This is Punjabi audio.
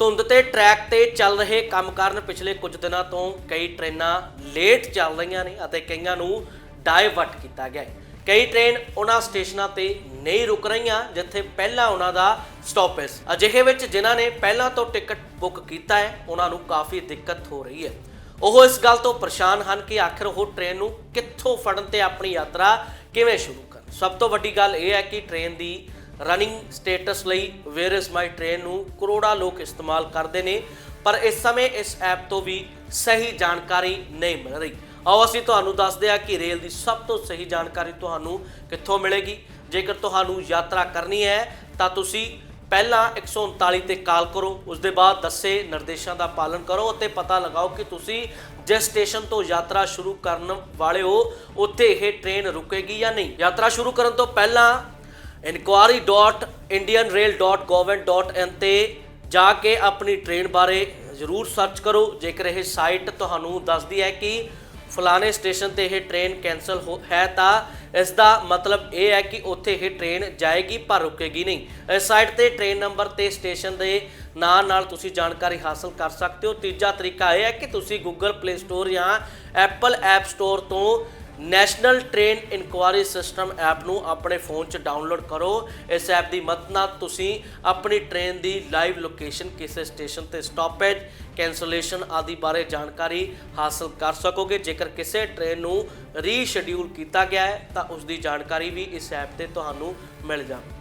ਧੁੰਦ ਤੇ ਟਰੈਕ ਤੇ ਚੱਲ ਰਹੇ ਕੰਮ ਕਾਰਨ ਪਿਛਲੇ ਕੁਝ ਦਿਨਾਂ ਤੋਂ ਕਈ ਟ੍ਰੇਨਾਂ ਲੇਟ ਚੱਲ ਰਹੀਆਂ ਨੇ ਅਤੇ ਕਈਆਂ ਨੂੰ ਡਾਇਵਰਟ ਕੀਤਾ ਗਿਆ ਹੈ। ਕਈ ਟ੍ਰੇਨ ਉਹਨਾਂ ਸਟੇਸ਼ਨਾਂ ਤੇ ਨਹੀਂ ਰੁਕ ਰਹੀਆਂ, ਜਿੱਥੇ ਪਹਿਲਾਂ ਉਹਨਾਂ ਦਾ ਸਟਾਪੇਜ ਅਜਿਹੇ ਵਿੱਚ ਜਿਨ੍ਹਾਂ ਨੇ ਪਹਿਲਾਂ ਤੋਂ ਟਿਕਟ ਬੁੱਕ ਕੀਤਾ ਹੈ, ਉਹਨਾਂ ਨੂੰ ਕਾਫੀ ਦਿੱਕਤ ਹੋ ਰਹੀ ਹੈ। ਉਹ ਇਸ ਗੱਲ ਤੋਂ ਪਰੇਸ਼ਾਨ ਹਨ ਕਿ ਆਖਿਰ ਉਹ ਟ੍ਰੇਨ ਨੂੰ ਕਿੱਥੋਂ ਫੜਨ ਤੇ ਆਪਣੀ ਯਾਤਰਾ ਕਿਵੇਂ ਸ਼ੁਰੂ ਕਰਨ। ਸਭ ਤੋਂ ਵੱਡੀ ਗੱਲ ਇਹ ਹੈ ਕਿ ਟ੍ਰੇਨ ਦੀ ਰਨਿੰਗ ਸਟੇਟਸ ਲਈ ਵੇਅਰ ਇਜ਼ ਮਾਈ ਟ੍ਰੇਨ ਨੂੰ ਕਰੋੜਾਂ ਲੋਕ ਇਸਤੇਮਾਲ ਕਰਦੇ ਨੇ, ਪਰ ਇਸ ਸਮੇਂ ਇਸ ਐਪ ਤੋਂ ਵੀ ਸਹੀ ਜਾਣਕਾਰੀ ਨਹੀਂ ਮਿਲ ਰਹੀ। ਆਓ ਅਸੀਂ ਤੁਹਾਨੂੰ ਦੱਸਦੇ ਹਾਂ ਕਿ ਰੇਲ ਦੀ ਸਭ ਤੋਂ ਸਹੀ ਜਾਣਕਾਰੀ ਤੁਹਾਨੂੰ ਕਿੱਥੋਂ ਮਿਲੇਗੀ। ਜੇਕਰ ਤੁਹਾਨੂੰ ਯਾਤਰਾ ਕਰਨੀ ਹੈ, ਤਾਂ ਤੁਸੀਂ ਪਹਿਲਾਂ 139 ਤੇ ਕਾਲ ਕਰੋ, ਉਸ ਦੇ ਬਾਅਦ ਦੱਸੇ ਨਿਰਦੇਸ਼ਾਂ ਦਾ ਪਾਲਣ ਕਰੋ ਅਤੇ ਪਤਾ ਲਗਾਓ ਕਿ ਤੁਸੀਂ ਜਿਸ ਸਟੇਸ਼ਨ ਤੋਂ ਯਾਤਰਾ ਸ਼ੁਰੂ ਕਰਨ ਵਾਲੇ ਹੋ, ਉੱਥੇ ਇਹ ਟ੍ਰੇਨ ਰੁਕੇਗੀ ਜਾਂ ਨਹੀਂ। ਯਾਤਰਾ ਸ਼ੁਰੂ ਕਰਨ ਤੋਂ ਪਹਿਲਾਂ inquiry.indianrail.gov.in ਤੇ ਜਾ ਕੇ ਆਪਣੀ ਟ੍ਰੇਨ ਬਾਰੇ ਜ਼ਰੂਰ ਸਰਚ ਕਰੋ। ਜੇਕਰ ਇਹ ਸਾਈਟ ਤੁਹਾਨੂੰ ਦੱਸਦੀ ਹੈ ਕਿ ਫਲਾਣੇ ਸਟੇਸ਼ਨ ਤੇ ਇਹ ਟ੍ਰੇਨ ਕੈਨਸਲ ਹੋ- ਹੈ ਤਾਂ ਇਸ ਦਾ ਮਤਲਬ ਇਹ ਹੈ ਕਿ ਉੱਥੇ ਇਹ ਟ੍ਰੇਨ ਜਾਏਗੀ ਪਰ ਰੁਕੇਗੀ ਨਹੀਂ। ਇਸ ਸਾਈਟ ਤੇ ਟ੍ਰੇਨ ਨੰਬਰ ਤੇ ਸਟੇਸ਼ਨ ਦੇ ਨਾਂ ਨਾਲ ਤੁਸੀਂ ਜਾਣਕਾਰੀ ਹਾਸਲ ਕਰ ਸਕਦੇ ਹੋ। ਤੀਜਾ ਤਰੀਕਾ ਇਹ ਹੈ ਕਿ ਤੁਸੀਂ Google Play Store ਜਾਂ Apple App Store ਤੋਂ national train enquiry system app ਨੂੰ ਆਪਣੇ ਫੋਨ 'ਚ ਡਾਊਨਲੋਡ ਕਰੋ। ਇਸ ਐਪ ਦੀ ਮਦਦ ਨਾਲ ਤੁਸੀਂ ਆਪਣੀ ਟ੍ਰੇਨ ਦੀ ਲਾਈਵ ਲੋਕੇਸ਼ਨ ਕਿਸੇ ਸਟੇਸ਼ਨ ਤੇ ਸਟਾਪੇਜ, ਕੈਂਸਲੇਸ਼ਨ ਆਦਿ ਬਾਰੇ ਜਾਣਕਾਰੀ ਹਾਸਲ ਕਰ ਸਕੋਗੇ। ਜੇਕਰ ਕਿਸੇ ਟ੍ਰੇਨ ਨੂੰ ਰੀਸ਼ਡਿਊਲ ਕੀਤਾ ਗਿਆ ਹੈ, ਤਾਂ ਉਸ ਦੀ ਜਾਣਕਾਰੀ ਵੀ ਇਸ ਐਪ ਤੇ ਤੁਹਾਨੂੰ ਮਿਲ ਜਾਵੇਗੀ।